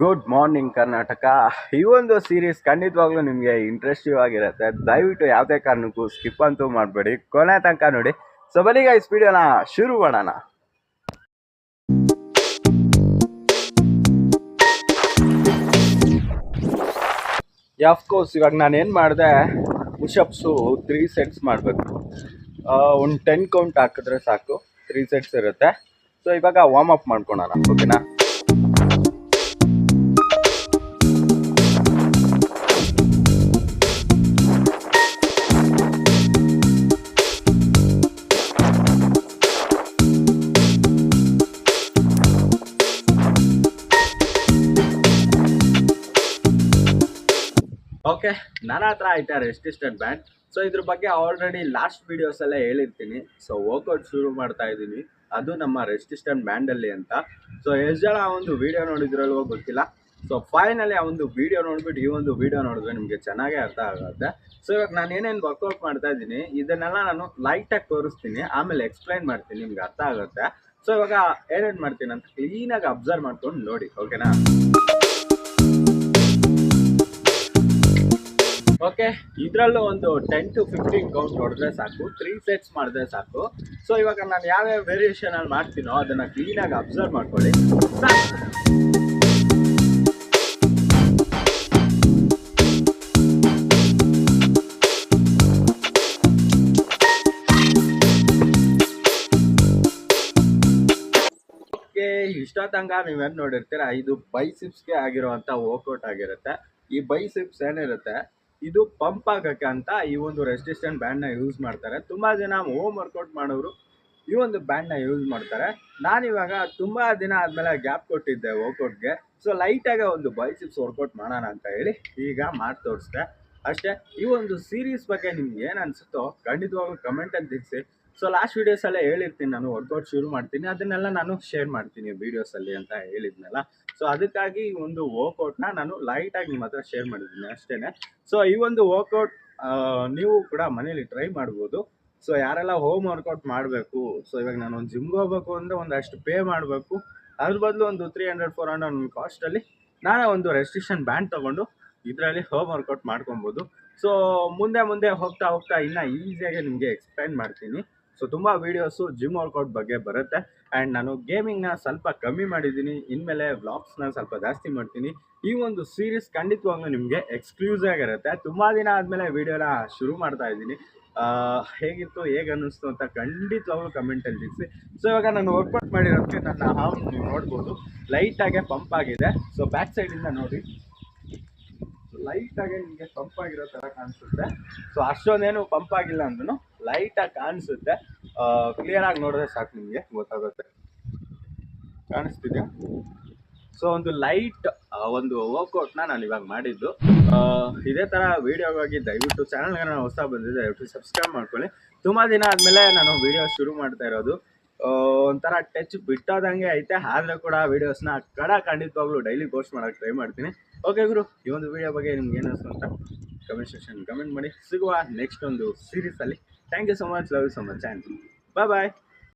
Good morning Karnataka ಈ ಒಂದು series ಖಂಡಿತವಾಗ್ಲೂ ನಿಮಗೆ ಇಂಟ್ರೆಸ್ಟಿವ್ ಆಗಿರುತ್ತೆ. ದಯವಿಟ್ಟು ಯಾವುದೇ ಕಾರಣಕ್ಕೂ ಸ್ಕಿಪ್ ಅಂತೂ ಮಾಡಬೇಡಿ. ಕೊನೆ ತನಕ ನೋಡಿ. ಸೊ ಬನ್ನಿ ಈ ವಿಡಿಯೋನ ಶುರು ಮಾಡೋಣ. ಕೋರ್ಸ್ ಇವಾಗ ನಾನು ಏನು ಮಾಡಿದೆ? ಪುಷಪ್ಸು ತ್ರೀ ಸೆಟ್ಸ್ ಮಾಡಬೇಕು. ಒಂದು ಟೆನ್ ಕೌಂಟ್ ಹಾಕಿದ್ರೆ ಸಾಕು. ತ್ರೀ ಸೆಟ್ಸ್ ಇರುತ್ತೆ. ಸೊ ಇವಾಗ ವಾರ್ಮ್ ಅಪ್ ಮಾಡ್ಕೊಳೋಣ ಓಕೆನಾ ಓಕೆ ನನ್ನ ಹತ್ರ ಆಯ್ತಾ ರೆಸಿಸ್ಟೆಂಟ್ ಬ್ಯಾಂಡ್ ಸೊ ಇದ್ರ ಬಗ್ಗೆ ಆಲ್ರೆಡಿ ಲಾಸ್ಟ್ ವೀಡಿಯೋಸಲ್ಲೇ ಹೇಳಿರ್ತೀನಿ. ಸೊ ವರ್ಕೌಟ್ ಶುರು ಮಾಡ್ತಾ ಇದ್ದೀನಿ. ಅದು ನಮ್ಮ ರೆಸಿಸ್ಟೆಂಟ್ ಬ್ಯಾಂಡಲ್ಲಿ ಅಂತ. ಸೊ ಎಷ್ಟು ಜನ ಒಂದು ವಿಡಿಯೋ ನೋಡಿದ್ರಲ್ವೋ ಗೊತ್ತಿಲ್ಲ. ಸೊ ಫೈನಲಿ ಆ ಒಂದು ವಿಡಿಯೋ ನೋಡ್ಬಿಟ್ಟು ಈ ಒಂದು ವಿಡಿಯೋ ನೋಡಿದ್ರೆ ನಿಮಗೆ ಚೆನ್ನಾಗೇ ಅರ್ಥ ಆಗುತ್ತೆ. ಸೊ ಇವಾಗ ನಾನು ಏನೇನು ವರ್ಕೌಟ್ ಮಾಡ್ತಾ ಇದ್ದೀನಿ, ಇದನ್ನೆಲ್ಲ ನಾನು ಲೈಟಾಗಿ ತೋರಿಸ್ತೀನಿ. ಆಮೇಲೆ ಎಕ್ಸ್ಪ್ಲೈನ್ ಮಾಡ್ತೀನಿ, ನಿಮ್ಗೆ ಅರ್ಥ ಆಗುತ್ತೆ. ಸೊ ಇವಾಗ ಏನೇನು ಮಾಡ್ತೀನಿ ಅಂತ ಕ್ಲೀನಾಗಿ ಅಬ್ಸರ್ವ್ ಮಾಡ್ಕೊಂಡು ನೋಡಿ ಓಕೆನಾ ಓಕೆ ಇದರಲ್ಲೂ ಒಂದು ಟೆನ್ ಟು ಫಿಫ್ಟೀನ್ ಕೌಂಟ್ ಹೊಡೆದ್ರೆ ಸಾಕು. ತ್ರೀ ಸೆಟ್ಸ್ ಮಾಡಿದ್ರೆ ಸಾಕು. ಸೊ ಇವಾಗ ನಾನು ಯಾವ್ಯಾವ ವೇರಿಯೇಷನ್ ಅಲ್ಲಿ ಮಾಡ್ತೀನೋ ಅದನ್ನ ಕ್ಲೀನಾಗಿ ಅಬ್ಸರ್ವ್ ಮಾಡ್ಕೊಳ್ಳಿ. ಇಷ್ಟೊತ್ತಂಗ ನೀವೇನು ನೋಡಿರ್ತೀರ, ಇದು ಬೈಸಿಪ್ಸ್ಗೆ ಆಗಿರುವಂಥ ವರ್ಕೌಟ್ ಆಗಿರುತ್ತೆ. ಈ ಬೈಸಿಪ್ಸ್ ಏನಿರುತ್ತೆ? ಇದು ಪಂಪ್ ಆಗಕ್ಕೆ ಅಂತ ಈ ಒಂದು ರೆಸಿಸ್ಟೆಂಟ್ ಬ್ಯಾಂಡ್ನ ಯೂಸ್ ಮಾಡ್ತಾರೆ. ತುಂಬ ಜನ ಹೋಮ್ ವರ್ಕೌಟ್ ಮಾಡೋರು ಈ ಒಂದು ಬ್ಯಾಂಡ್ನ ಯೂಸ್ ಮಾಡ್ತಾರೆ. ನಾನಿವಾಗ ತುಂಬ ದಿನ ಆದಮೇಲೆ ಗ್ಯಾಪ್ ಕೊಟ್ಟಿದ್ದೆ ವರ್ಕೌಟ್ಗೆ ಸೊ ಲೈಟಾಗಿ ಒಂದು ಬೈಸಿಪ್ಸ್ ವರ್ಕೌಟ್ ಮಾಡೋಣ ಅಂತ ಹೇಳಿ ಈಗ ಮಾಡಿ ತೋರಿಸ್ದೆ ಅಷ್ಟೇ, ಈ ಒಂದು ಸೀರೀಸ್ ಬಗ್ಗೆ ನಿಮ್ಗೆ ಏನು ಅನಿಸುತ್ತೋ ಖಂಡಿತವಾಗ್ಲೂ ಕಮೆಂಟಲ್ಲಿ ತಿಳಿಸಿ. ಸೊ ಲಾಸ್ಟ್ ವೀಡಿಯೋಸಲ್ಲೇ ಹೇಳಿರ್ತೀನಿ ನಾನು ವರ್ಕೌಟ್ ಶುರು ಮಾಡ್ತೀನಿ. ಅದನ್ನೆಲ್ಲ ನಾನು ಶೇರ್ ಮಾಡ್ತೀನಿ ವೀಡಿಯೋಸಲ್ಲಿ ಅಂತ ಹೇಳಿದ್ನಲ್ಲ. ಸೊ ಅದಕ್ಕಾಗಿ ಈ ಒಂದು ವರ್ಕೌಟ್ನ ನಾನು ಲೈಟಾಗಿ ನಿಮ್ಮ ಹತ್ರ ಶೇರ್ ಮಾಡಿದ್ದೀನಿ ಅಷ್ಟೇ ಸೊ ಈ ಒಂದು ವರ್ಕೌಟ್ ನೀವು ಕೂಡ ಮನೇಲಿ ಟ್ರೈ ಮಾಡ್ಬೋದು. ಸೊ ಯಾರೆಲ್ಲ ಹೋಮ್ ವರ್ಕೌಟ್ ಮಾಡಬೇಕು ಸೊ ಇವಾಗ ನಾನು ಒಂದು ಜಿಮ್ಗೆ ಹೋಗ್ಬೇಕು ಅಂದರೆ ಒಂದಷ್ಟು ಪೇ ಮಾಡಬೇಕು. ಅದ್ರ ಬದಲು ಒಂದು ತ್ರೀ ಹಂಡ್ರೆಡ್ ಫೋರ್ ಹಂಡ್ರೆಡ್ ಕಾಸ್ಟಲ್ಲಿ ನಾನೇ ಒಂದು ರೆಸ್ಟ್ರಿಕ್ಷನ್ ಬ್ಯಾಂಡ್ ತೊಗೊಂಡು ಇದರಲ್ಲಿ ಹೋಮ್ ವರ್ಕೌಟ್ ಮಾಡ್ಕೊಬೋದು. ಸೊ ಮುಂದೆ ಮುಂದೆ ಹೋಗ್ತಾ ಹೋಗ್ತಾ ಇನ್ನೂ ಈಸಿಯಾಗಿ ನಿಮಗೆ ಎಕ್ಸ್ಪ್ಲೈನ್ ಮಾಡ್ತೀನಿ. ಸೊ ತುಂಬ ವೀಡಿಯೋಸು ಜಿಮ್ ವರ್ಕೌಟ್ ಬಗ್ಗೆ ಬರುತ್ತೆ. ಆ್ಯಂಡ್ ನಾನು ಗೇಮಿಂಗ್ನ ಸ್ವಲ್ಪ ಕಮ್ಮಿ ಮಾಡಿದ್ದೀನಿ. ಇನ್ಮೇಲೆ ವ್ಲಾಗ್ಸ್ನ ಸ್ವಲ್ಪ ಜಾಸ್ತಿ ಮಾಡ್ತೀನಿ. ಈ ಒಂದು ಸೀರೀಸ್ ಖಂಡಿತವಾಗ್ಲೂ ನಿಮಗೆ ಎಕ್ಸ್ಕ್ಲೂಸಿವ್ ಆಗಿರುತ್ತೆ. ತುಂಬ ದಿನ ಆದಮೇಲೆ ವೀಡಿಯೋನ ಶುರು ಮಾಡ್ತಾ ಇದ್ದೀನಿ. ಹೇಗಿತ್ತು, ಹೇಗೆ ಅನ್ನಿಸ್ತು ಅಂತ ಖಂಡಿತವಾಗ್ಲೂ ಕಮೆಂಟಲ್ಲಿ ತಿಳಿಸಿ. ಸೊ ಇವಾಗ ನಾನು ವರ್ಕೌಟ್ ಮಾಡಿರೋದಕ್ಕೆ ನನ್ನ ಹಾವು ನೀವು ನೋಡ್ಬೋದು. ಲೈಟಾಗೆ ಪಂಪ್ ಆಗಿದೆ. ಸೊ ಬ್ಯಾಕ್ ಸೈಡಿಂದ ನೋಡಿ. ಲೈಟಾಗೆ ನಿಮಗೆ ಪಂಪ್ ಆಗಿರೋ ಥರ ಕಾಣಿಸುತ್ತೆ. ಸೊ ಅಷ್ಟೊಂದೇನು ಪಂಪ್ ಆಗಿಲ್ಲ ಅಂದ್ರೂ ಲೈಟಾಗಿ ಕಾಣಿಸುತ್ತೆ. ಕ್ಲಿಯರ್ ಆಗಿ ನೋಡಿದ್ರೆ ಸಾಕು ನಿಮಗೆ, ಗೊತ್ತಾಗುತ್ತೆ. ಕಾಣಿಸ್ತಿದೆಯಾ? ಸೊ ಒಂದು ಲೈಟ್ ಒಂದು ವರ್ಕೌಟ್ನ ನಾನು ಇವಾಗ ಮಾಡಿದ್ದು. ಇದೇ ಥರ ವೀಡಿಯೋಗಾಗಿ ದಯವಿಟ್ಟು ಚಾನಲ್ಗೆ ನಾನು ಹೊಸ ಬಂದಿದ್ದೆ, ದಯವಿಟ್ಟು ಸಬ್ಸ್ಕ್ರೈಬ್ ಮಾಡ್ಕೊಳ್ಳಿ. ತುಂಬ ದಿನ ಆದಮೇಲೆ ನಾನು ವೀಡಿಯೋ ಶುರು ಮಾಡ್ತಾ ಇರೋದು. ಒಂಥರ ಟಚ್ ಬಿಟ್ಟೋದಂಗೆ ಐತೆ. ಆದರೂ ಕೂಡ ವೀಡಿಯೋಸ್ನ ಕಡ ಖಂಡಿತವಾಗ್ಲೂ ಡೈಲಿ ಪೋಸ್ಟ್ ಮಾಡೋಕ್ಕೆ ಟ್ರೈ ಮಾಡ್ತೀನಿ. ಓಕೆ ಗುರು. ಈ ಒಂದು ವಿಡಿಯೋ ಬಗ್ಗೆ ನಿಮ್ಗೆ ಏನು ಅಂತ ಕಮೆಂಟ್ ಸೆಕ್ಷನ್ ಕಮೆಂಟ್ ಮಾಡಿ. ಸಿಗುವ ನೆಕ್ಸ್ಟ್ ಒಂದು ಸೀರೀಸಲ್ಲಿ thank you so much love you so much and bye bye